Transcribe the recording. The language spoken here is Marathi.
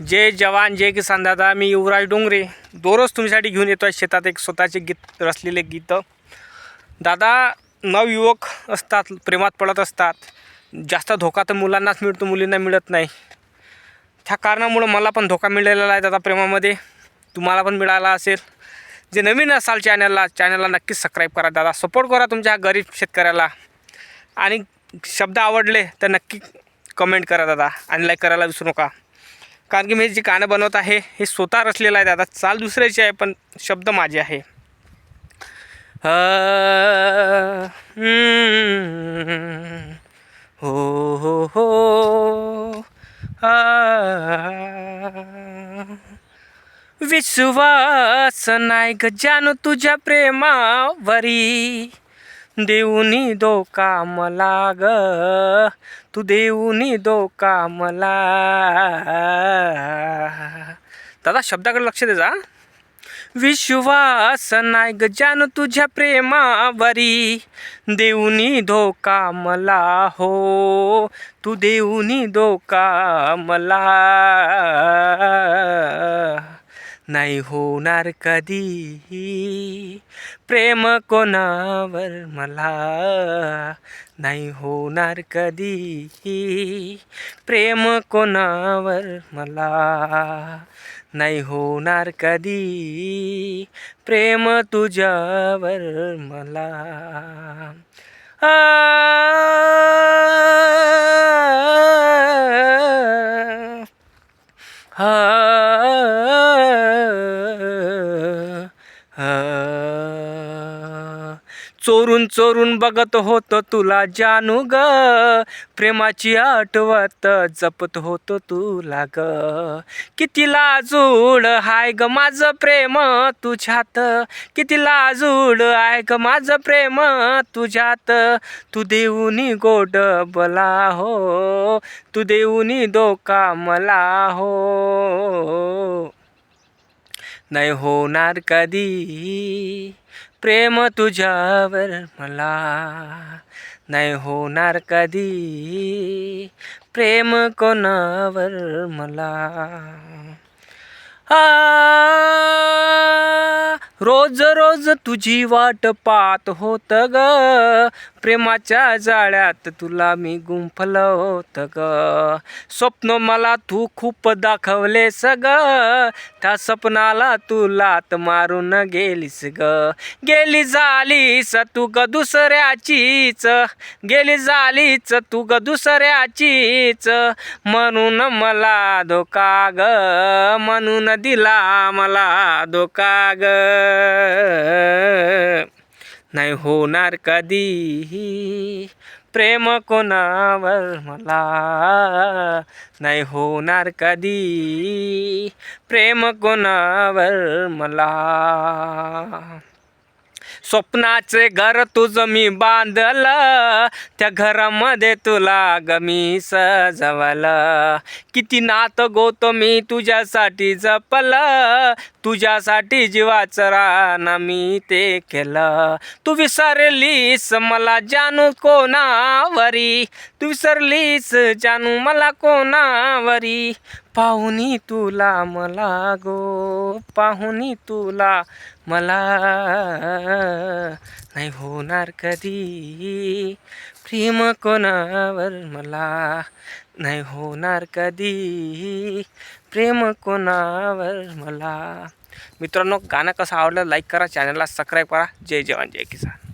जय जवान जय किसान दादा मी युवराज डोंगरे. दररोज तुमच्यासाठी घेऊन येतो आहे शेतात एक स्वतःचे गीत रचलेले गीतं. दादा नवयुवक असतात प्रेमात पडत असतात. जास्त धोका तर मुलांनाच मिळतो मुलींना मिळत नाही. त्या कारणामुळं मला पण धोका मिळालेला आहे दादा प्रेमामध्ये. तुम्हाला पण मिळाला असेल. जे नवीन असाल चॅनलला चॅनलला नक्कीच सबस्क्राईब करा दादा. सपोर्ट करा तुमच्या गरीब शेतकऱ्याला. आणि शब्द आवडले तर नक्की कमेंट करा दादा. आणि लाईक करायला विसरू नका. कारण की मी जे गाणं बनवत आहे हे स्वतः रचलेलं आहे दादा. चाल दुसऱ्याची आहे पण शब्द माझे आहे. हो हो हो विश्वास नाही ग जाणू तुझ्या प्रेमावरी. देऊनी दो काम ग. तू देऊनी दो काम ला दादा शब्दाकडे लक्ष दे जा. विश्वास नाही ग तुझ्या प्रेमावरी. देऊनी धोका मला हो. तू देऊनी धोका मला. नाही होणार कधी प्रेम कोणावर मला नाही होणार कधी प्रेम कोणावर मला नाही होणार कधी प्रेम तुझ्यावर मला आ चोरून चोरून बघत होतो तुला जानू ग. प्रेमाची आठवत जपत होतो तुला ग. किती लाजूड हाय ग माझं प्रेम तुझ्यात. किती लाजूड आहे ग माझं प्रेम तुझ्यात. तू देऊनी गोड बला हो. तू देऊनी धोका मला हो. नाही होणार कधी. प्रेम तुझ्यावर मला नाही होणार कधी. प्रेम कोणावर मला? आ, रोज रोज तुझी वाट पाहत होत ग. प्रेमाच्या जाळ्यात तुला मी गुंफलं होत ग. स्वप्न मला तू खूप दाखवले सग. त्या स्वप्नाला तू लात मारून गेलीस ग. गेली झालीस तू ग दुसऱ्याचीच. गेली झालीच तू ग दुसऱ्याचीच. म्हणून मला धोका ग. म्हणून दिला मला धोका ग. नाही होणार कधी प्रेम कोणावर मला? नाही होणार कधी प्रेम कोणावर मला? स्वप्नाचे घर तुझं मी बांधलं. त्या घरामध्ये तुला गमी मी सजवलं. किती नात गोत मी तुझ्यासाठी जपलं. तुझ्यासाठी जीवाचं रान मी ते केलं. तू विसरलीस मला जानू कोणावरी? तू विसरलीस जानू मला कोणावरी? पाहुनी तुला मला गो पाहुनी तुला मला. नाही होणार कधी प्रेम कोणावर मला. नाही होणार कधी प्रेम कोणावर मला. मित्रांनो गाणं कसं आवडलं लाईक करा चॅनलला सबस्क्राईब करा. जय जवान जय किसान.